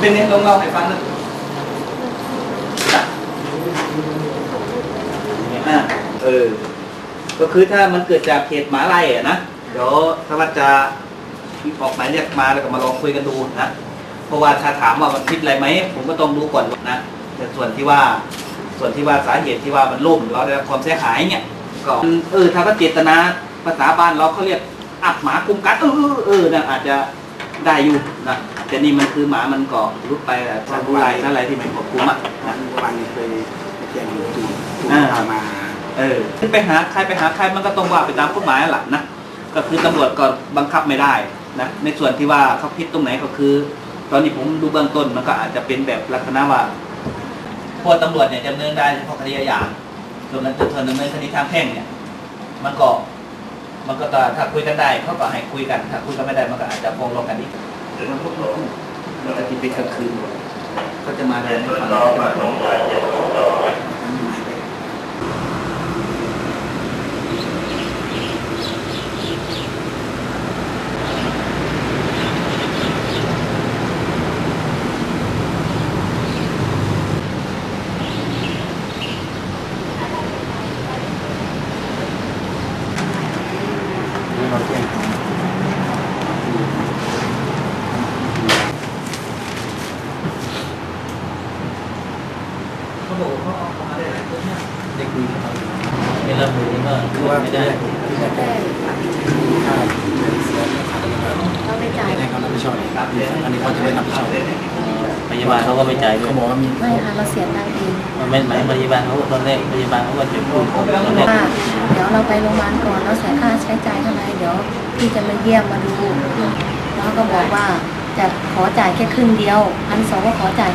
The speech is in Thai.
เป็นเนี่ยลองเล่าให้ฟังหนะอ่าเออ ก็คือถ้ามันเกิดจากเหตุหมาไล่อะนะ เดี๋ยวถ้าว่าจะออกหมายเรียกมาแล้วก็มาลองคุยกันดูนะ เพราะว่าถ้าถามว่ามันผิดอะไรไหม ผมก็ต้องดูก่อนนะ แต่ส่วนที่ว่า ส่วนที่ว่าสาเหตุที่ว่ามันล่มเราได้รับความเสียหายเนี่ย ก็เออถ้าว่าเจตนาภาษาบ้านเราเขาเรียกอับหมากุมกัดเออเออเออนะอาจจะได้อยู่นะ แต่นี่มันคือหมามันก็รุดไปทางดูไรนั่นอะไรที่มันควบคุมอะนะวันเคยแจ้งอยู่ที่ถูกอ่าพามา เออไปหาใครไปหาใครมันก็ต้องว่าไปตามกฎหมายแหละนะก็คือตำรวจก็บังคับไม่ได้นะในส่วนที่ว่าเขาผิดตรงไหนก็คือ ตอนนี้ผมดูเบื้องต้นมันก็อาจจะเป็นแบบลักษณะว่าพวกตำรวจเนี่ยจะดำเนินได้เฉพาะคดีอาญาส่วนนั้นส่วนดำเนินคดีทางแพ่งเนี่ย มันก็มันก็จะถ้าคุยกันได้เขาก็ให้คุยกัน ถ้าคุยกันไม่ได้มันก็อาจจะฟ้องร้องกันอีก แต่มันพวกเรามันจะกินเป็นกลางคืนหมดก็จะมาเดินให้ฟังก็จะมา เราแจ้ง เขาบอกว่าเขาเอามาได้หลายคนเนี่ยได้คุยกับเขาเป็นระบุก็คือว่าไม่ไม่ได้ได้ที่จะแจ้งค่าเสียค่าอะไรก็ต้องไม่จ่ายให้เขารับผิดชอบอันนี้เขาจะไม่รับผิดชอบพยาบาลเขาก็ไม่จ่ายด้วเขาบอกว่ามีไม่ค่ะเราเสียตังค์เองมันไม่หมายพยาบาลเขาตอนแรกพยาบาลเขาก็จะพูดตอนแรกว่าเดี๋ยวเราไปโรงพยาบาลก่อนเราเสียค่าใช้จ่ายเท่าไหร่เดี๋ยวพี่จะมาเยี่ยมมาดูแล้วก็บอกว่าจะขอจ่ายแค่ครึ่งเดียวพันสองก็ขอจ่าย